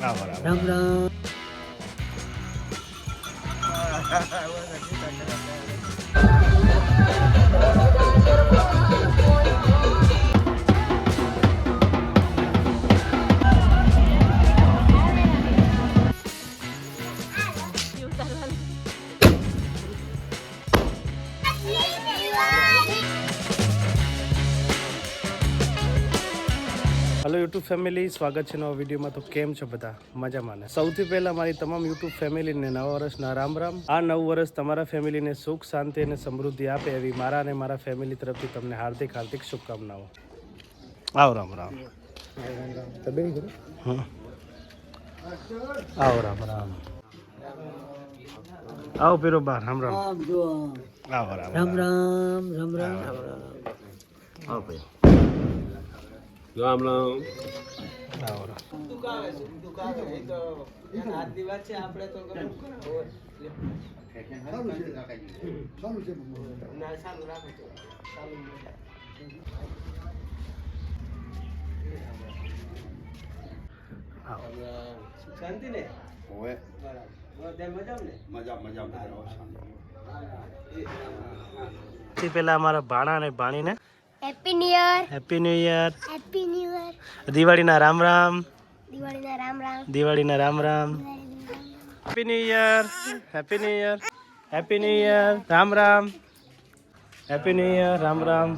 Ram Ram Ram Ram YouTube family સ્વાગત છે નવા વિડીયોમાં. તો કેમ છો બધા? મજામાં ને? સૌથી પહેલા મારી તમામ યુટ્યુબ ફેમિલીને નવા વર્ષના રામ રામ. આ નવું વર્ષ તમારા ફેમિલીને સુખ શાંતિ અને સમૃદ્ધિ આપે એવી મારા અને મારા ફેમિલી તરફથી તમને હાર્દિક હાર્દિક શુભકામનાઓ. આવ રામ રામ. આવ રામ રામ. આવો પેરો બાર રામ રામ. આવો રામ રામ રામ. રામ રામ રામ. આવો ભાઈ. જો હમણાં શાંતિ ને હોય બરાબર મજા મજા પેલા અમારા ભાણા ને ભાણીને happy new year happy new year happy new year દિવાળીના રામ રામ. દિવાળીના રામ રામ. દિવાળીના Ram Ram. Happy new year happy new year happy new year Ram Ram. Happy new year Ram Ram.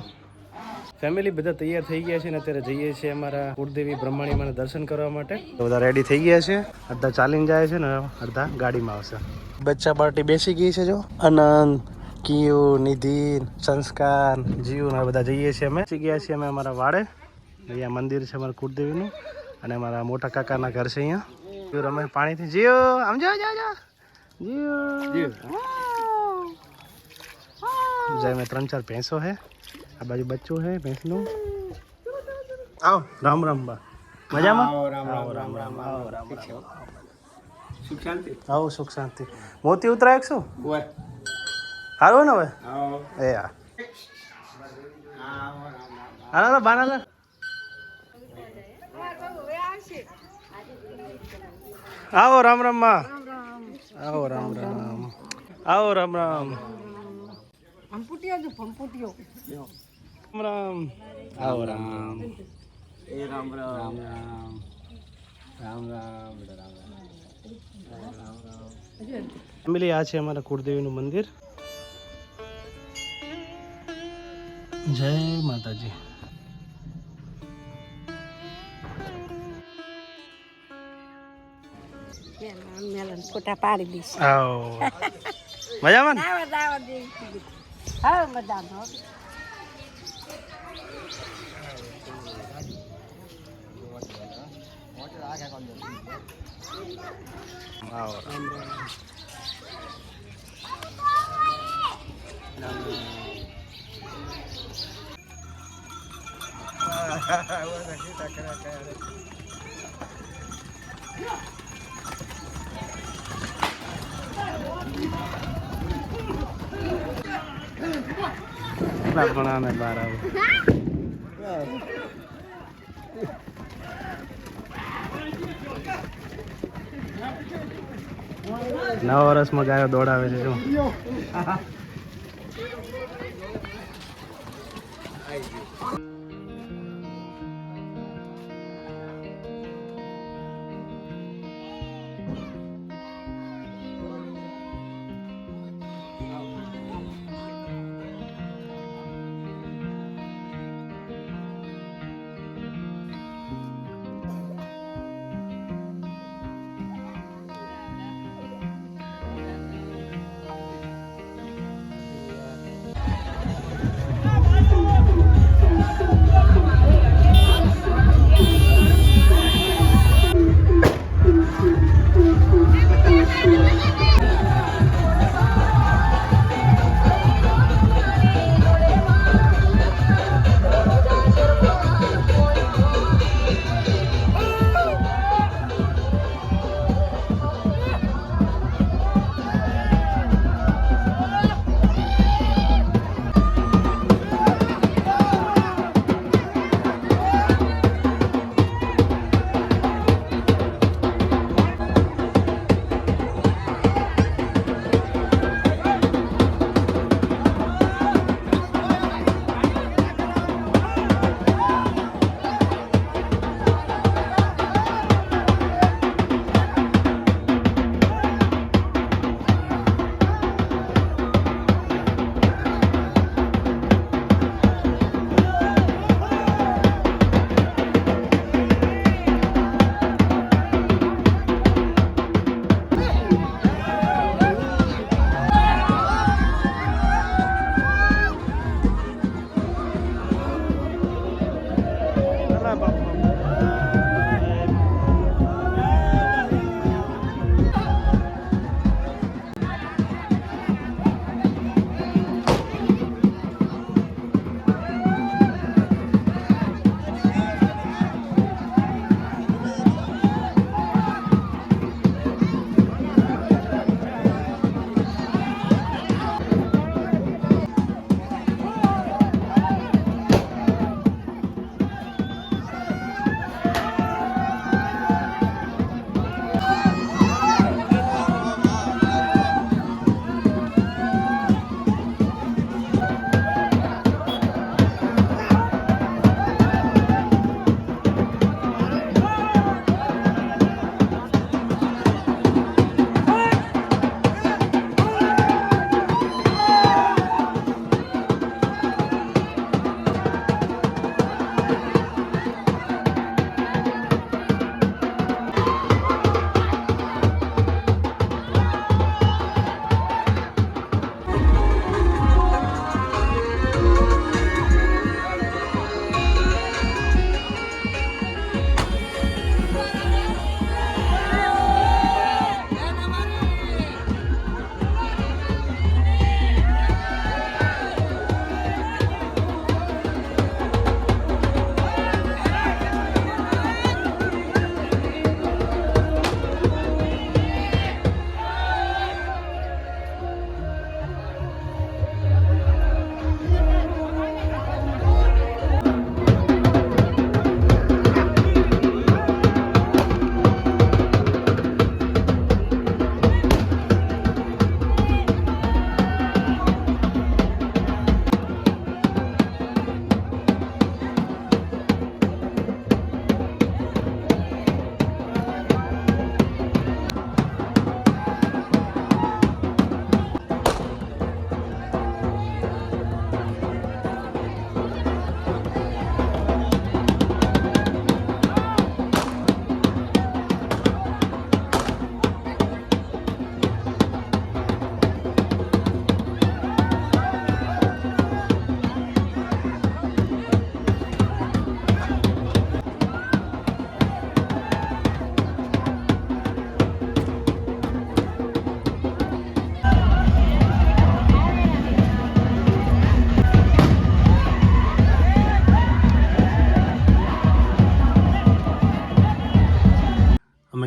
Family બધા તૈયાર થઈ ગયા છે ને અત્યારે જઈએ છીએ અમારા કુળદેવી બ્રહ્માણીમાના દર્શન કરવા માટે. બધા રેડી થઈ ગયા છે. અડધા ચાલીને જાય છે ને અડધા ગાડીમાં આવશે. બચ્ચા પાર્ટી બેસી ગઈ છે જો. આનંદ કિયુ નિધિન સંસ્કાર જીવ ને આ બધા જઈએ છીએ અમે. ગયા છીએ અમે અમારા વાડે. અહીંયા મંદિર છે અમારા કુળદેવીનું અને અમારા મોટા કાકાના ઘર છે અહીંયા. રમે પાણીથી જીવ. આમ જો જાઓ જાઓ જાય મેં ત્રણ ચાર ભેંસો છે. આ બાજુ બચ્ચું છે ભેંસનું. આવો રામ રામ બા. મજામાં? આવો રામ રામ રામ આવો. રામ રામ સુખ શાંતિ. આવો સુખ શાંતિ. મોતી ઉતરાય શું? સારું ને હવે? એ હા. હાલો બાના આવો રામ રામમાં. આવો રામ રામ. આવો રામ રામ. રામ રામ. આવો રામ રામ. એ રામ રામ. રામ રામ રામ રામ. ફેમિલી આ છે અમારા કુળદેવીનું મંદિર. જય માતાજી. મેલન ફોટા પાડી દઈશ. મજામાં કેટલા ઘણા બહાર આવે નવા ગાયો દોડાવે છે શું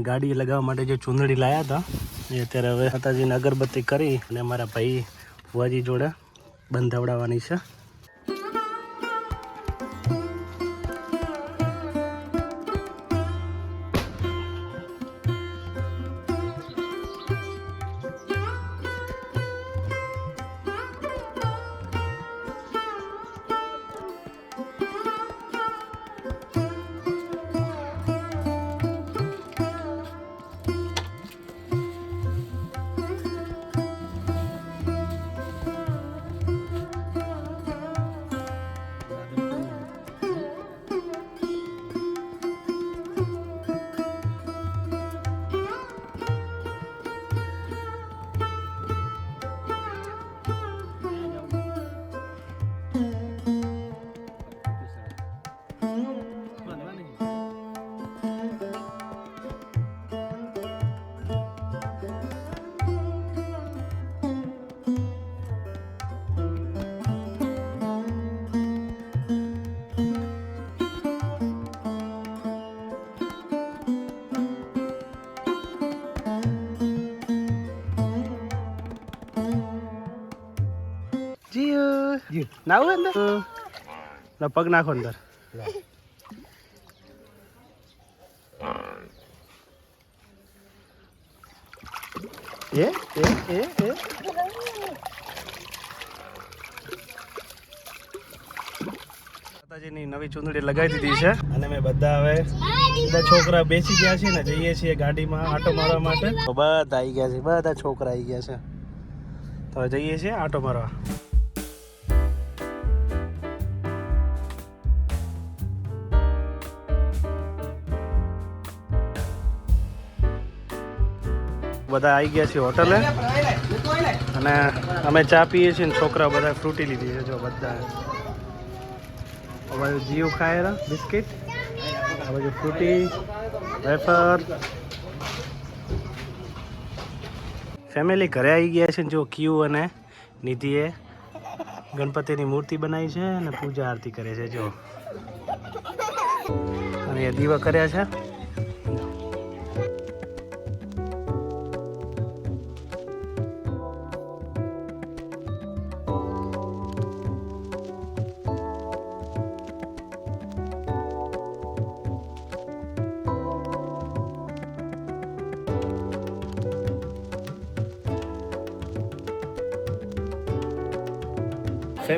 ગાડી લગાવવા માટે જે ચૂંદડી લાયા હતા, એ અત્યારે હવે માતાજીને અગરબત્તી કરી અને અમારા ભાઈ ફુવાજી જોડે બંધાવડાવવાની છે. જીઓ નાવું અંદર? લો પગ નાખો અંદર. એ એ એ એ. માતાજીની નવી ચૂંદડી લગાવી દીધી છે. અને મેં બધા હવે બધા છોકરા બેસી ગયા છે ને જઈએ છીએ ગાડીમાં આટો મારવા માટે. તો બધા આવી ગયા છે બધા છોકરા આવી ગયા છે. તો જઈએ છીએ આટો મારવા. બધા આવી ગયા છે હોટલે. અને અમે ચા પીએ છીએ ને છોકરા બધા ફ્રૂટી લીધી છે, જો બધા. હવે જીવ ખાય બિસ્કિટ. આ બાજુ ફ્રૂટી, વેફર. ફેમિલી ઘરે આવી ગયા છે ને જો ક્યુ અને નિધિએ ગણપતિની મૂર્તિ બનાવી છે અને પૂજા આરતી કરે છે, જો. અને દીવા કર્યા છે.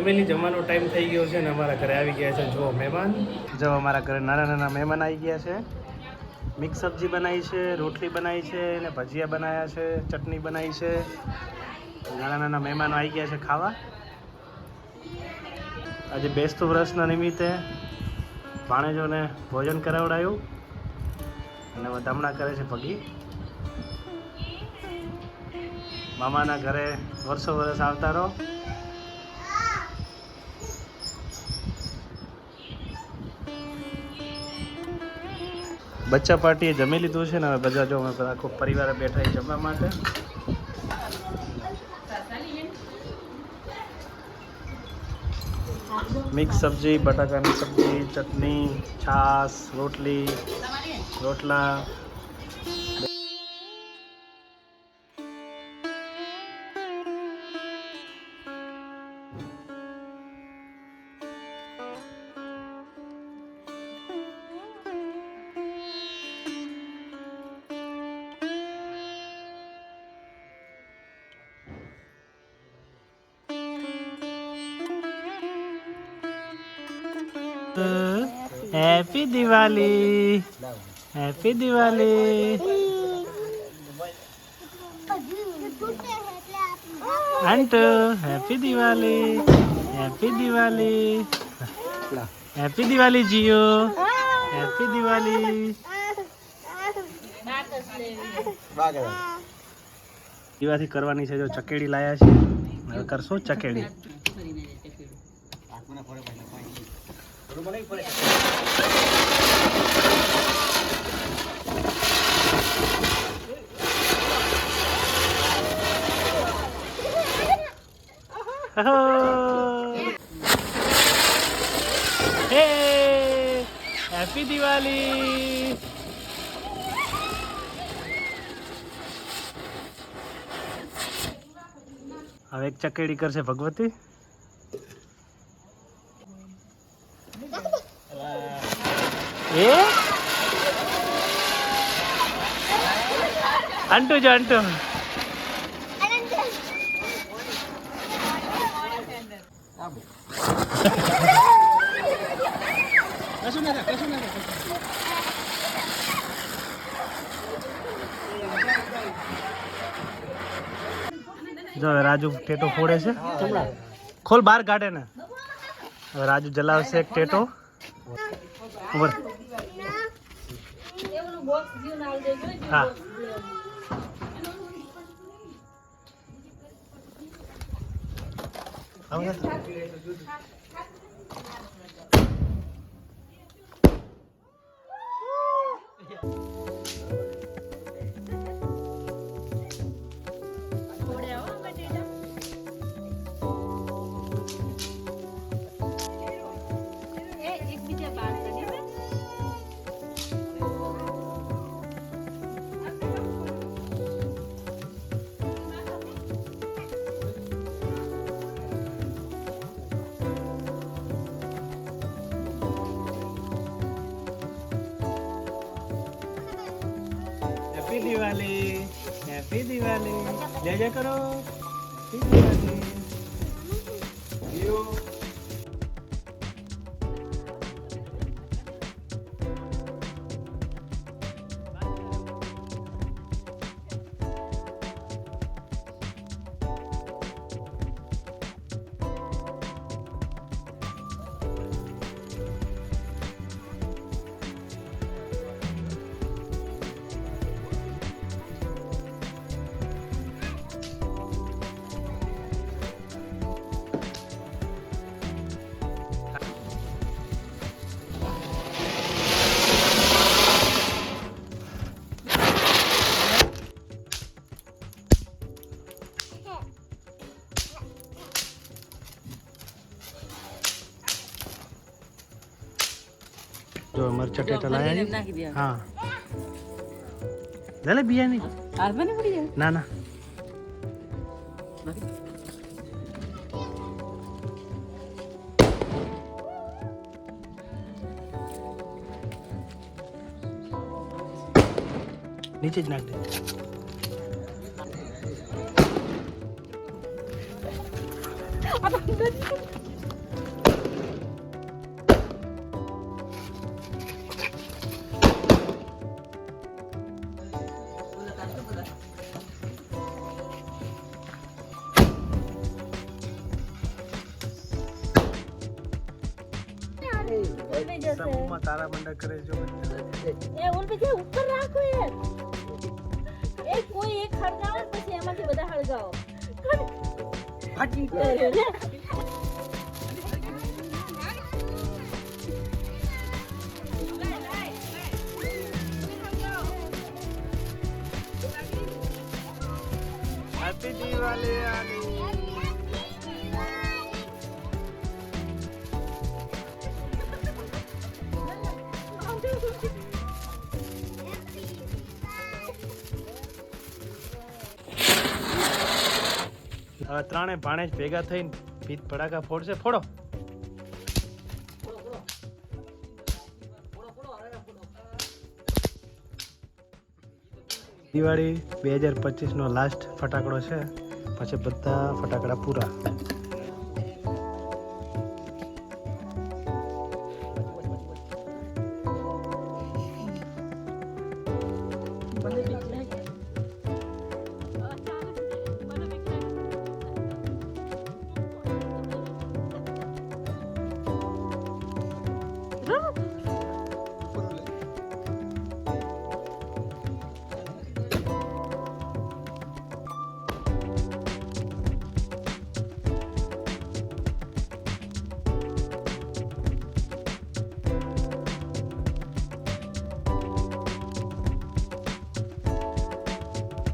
ફેમિલી જમવાનો ટાઈમ થઈ ગયો છે ને અમારા ઘરે આવી ગયા છે જો મહેમાન. જો અમારા ઘરે નાના નાના મહેમાન આવી ગયા છે. મિક્સ સબ્જી બનાવી છે, રોટલી બનાવી છે અને ભજીયા બનાવ્યા છે, ચટણી બનાવી છે. નાના નાના મહેમાનો આવી ગયા છે ખાવા. આજે બેસતું વર્ષના નિમિત્તે ભાણેજોને ભોજન કરાવડાયું. અને વધામણા કરે છે પગી મામાના ઘરે વર્ષો વર્ષ આવતા રહો. બચ્ચા પાર્ટીએ જમી લીધું છે ને હવે બધા જો અમે આખો પરિવાર બેઠા જમવા માટે. મિક્સ સબ્જી, બટાકાની સબ્જી, ચટણી, છાશ, રોટલી, રોટલા. Happy Diwali happy Diwali આંટુ happy Diwali happy Diwali happy Diwali Jio happy Diwali Diwali કરવાની છે જો ચકેડી લાયા છે. હવે કરશો ચકેડી? બરોબર હેપી દિવાળી હવે એક ચકેડી કરશે ભગવતી. એ અંટુ જો અંટુ જો રાજુ ટેટો ફોડે છે. ખોલ બહાર કાઢે ને રાજુ જલાવશે ટેટો. ઉપર. હા. આવું નથી. હેપી દિવાળી. હેપી દિવાળી. જય જય કરો. જો મરચા ટેટા લાયા હા. લે લે બિયાની ના ના. નીચે જ નાખ દે. સમૂહમાં તારા મંડા કરે જો એ ઉલટી જે ઉપર રાખો યાર એ કોઈ એક હળગાવો પછી એમાંથી બધા હળગાવો. હેપી દિવાળી આની હવે ત્રણે ભાણેજ ભેગા થઈને ભીત ભડાકા ફોડશે. ફોડો. દિવાળી બે હજાર પચીસનો લાસ્ટ ફટાકડો છે. પછી બધા ફટાકડા પૂરા.